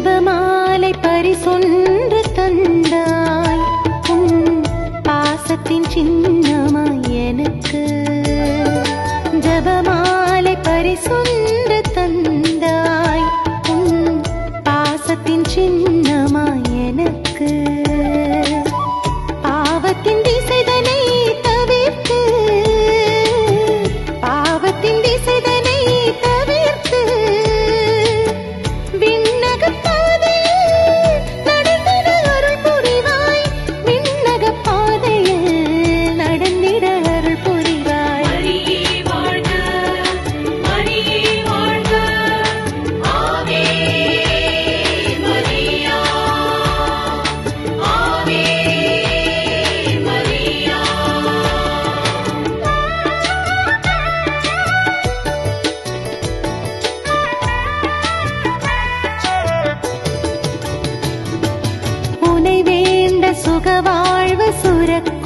ஜபமாலை பரிசொன்று தந்தாய். உன் பாசத்தின் சின்னமாய் எனக்கு. ஜபமாலை பரிசொன்று வாழ்வு சுரக்க